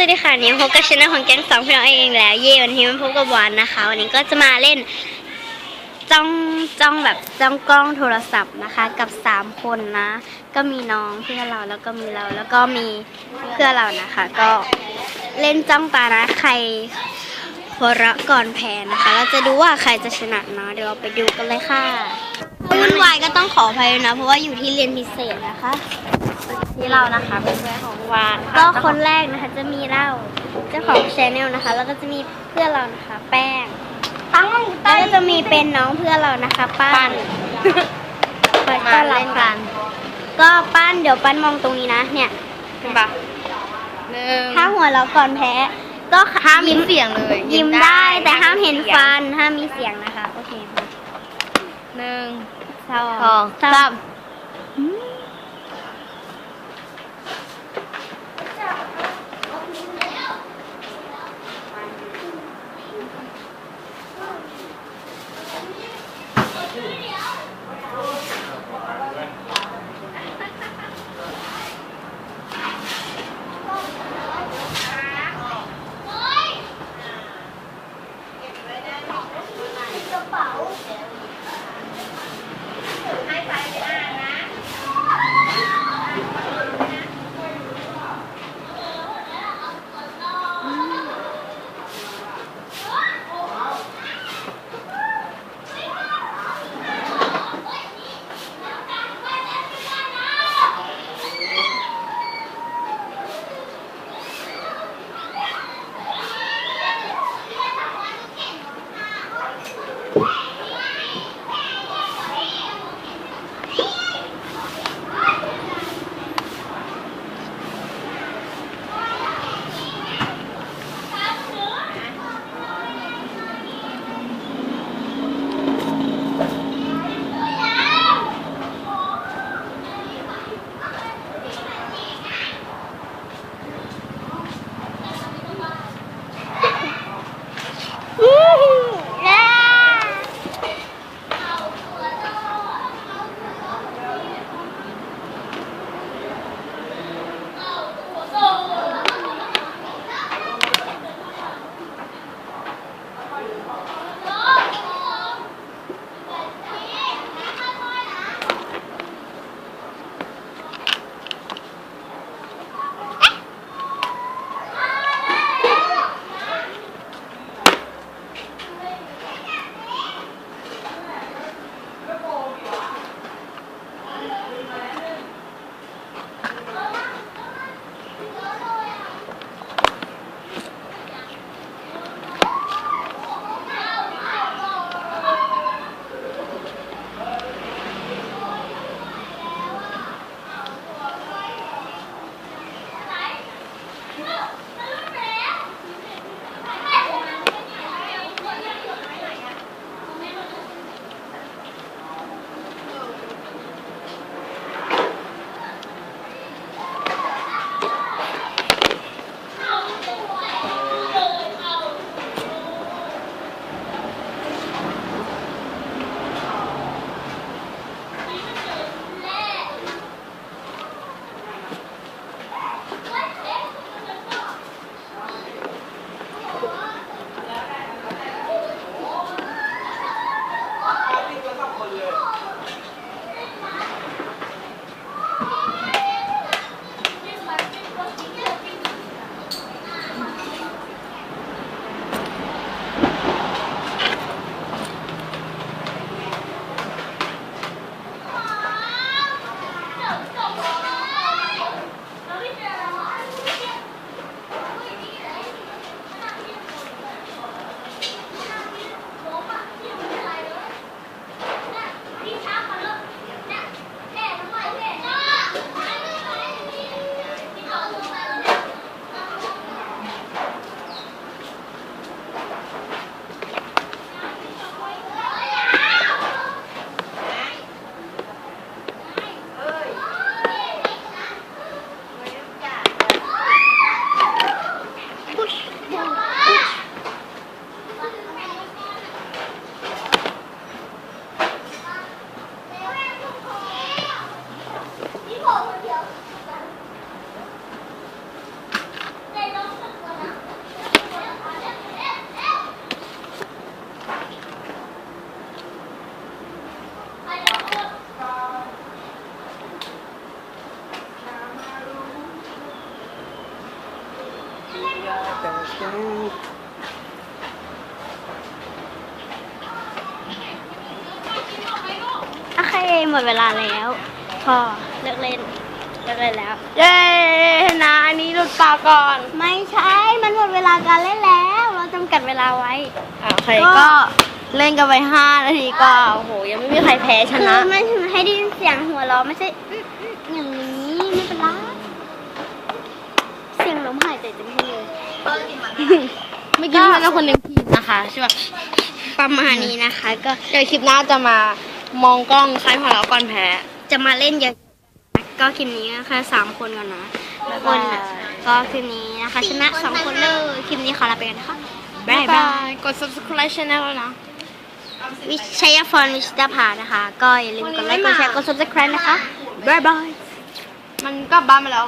วัสดีค่ะนนี้พบกับช anel ของแก๊งสองพี่น้องเองแล้วเย่วันนี้มาพบกับหวานนะคะ วันนี้ก็จะมาเล่นจ้องจ้องแบบจ้องกล้องโทรศัพท์นะคะ กับสามคนนะ ก็มีน้องเพื่อนเราแล้วก็มีเราแล้วก็มีเพื่อนเรานะคะ ก็เล่นจ้องตานะใครหัวเราะก่อนแพ้นะคะ เราจะดูว่าใครจะชนะเนาะเดี๋ยวเราไปดูกันเลยค่ะวุ่นวายก็ต้องขออภัยนะเพราะว่าอยู่ที่เรียนพิเศษนะคะ ที่เรานะคะเป็นเพื่อนของวานค่ะก็คนแรกนะคะจะมีเราเจ้าของชแนลนะคะ แล้วก็จะมีเพื่อนเรานะคะ แป้งตั้งแล้วก็จะมีเป็นน้องเพื่อนเรานะคะปั้ปั้นนคอยมาต้อนรับเล่นกัน ก็ปั้นเดี๋ยวปั้นมองตรงนี้นะ เนี่ยเห็นปะหนึ่งถ้าหัวเราะก่อนแพ้ ก็ห้ามมียิ้มเสียงเลย ยิ้มได้แต่ห้ามเห็นฟันห้ามมีเสียงนะคะ โอเคมาหนึ่งสองสองสาม โอเคหมดเวลาแล้ว พอเลิกเล่นเลิกเล่นแล้ว เย้นะอันนี้หลุดปากก่อน ไม่ใช่ มันหมดเวลาการเล่นแล้ว เราจำกัดเวลาไว้อะโอเคก็ก็เล่นกันไปห้านาทีก็โอ้โหยังไม่มีใครแพ้ชคือนะมันถึงให้ได้ยินเสียงหัวเราะไม่ใช่อื้ออื้ออย่างนี้ไม่เป็นไรเสียงลมหายใจเต็มที่เลย เมื่อกี้มันเป็นคนหนึ่งผิดนะคะใช่ป่ะประมาณนี้นะคะ ก็เดี๋ยวคลิปหน้าจะมามองกล้องใครหัวเราะก่อนแพ้ จะมาเล่นเยอะก็คลิปนี้ก็แค่สามคนก่อนนะคนน่ะก็คลิปนี้นะคะ ชนะสองคนเลยคลิปนี้ขอลาไปกันนะคะบ๊ายบายกด subscribe channel แล้วนะวิชัยพรวิชิตาภานะคะ ก็อย่าลืมกดไลค์กดแชร์กด subscribe นะคะบ๊ายบายมันกลับบ้านไปแล้ว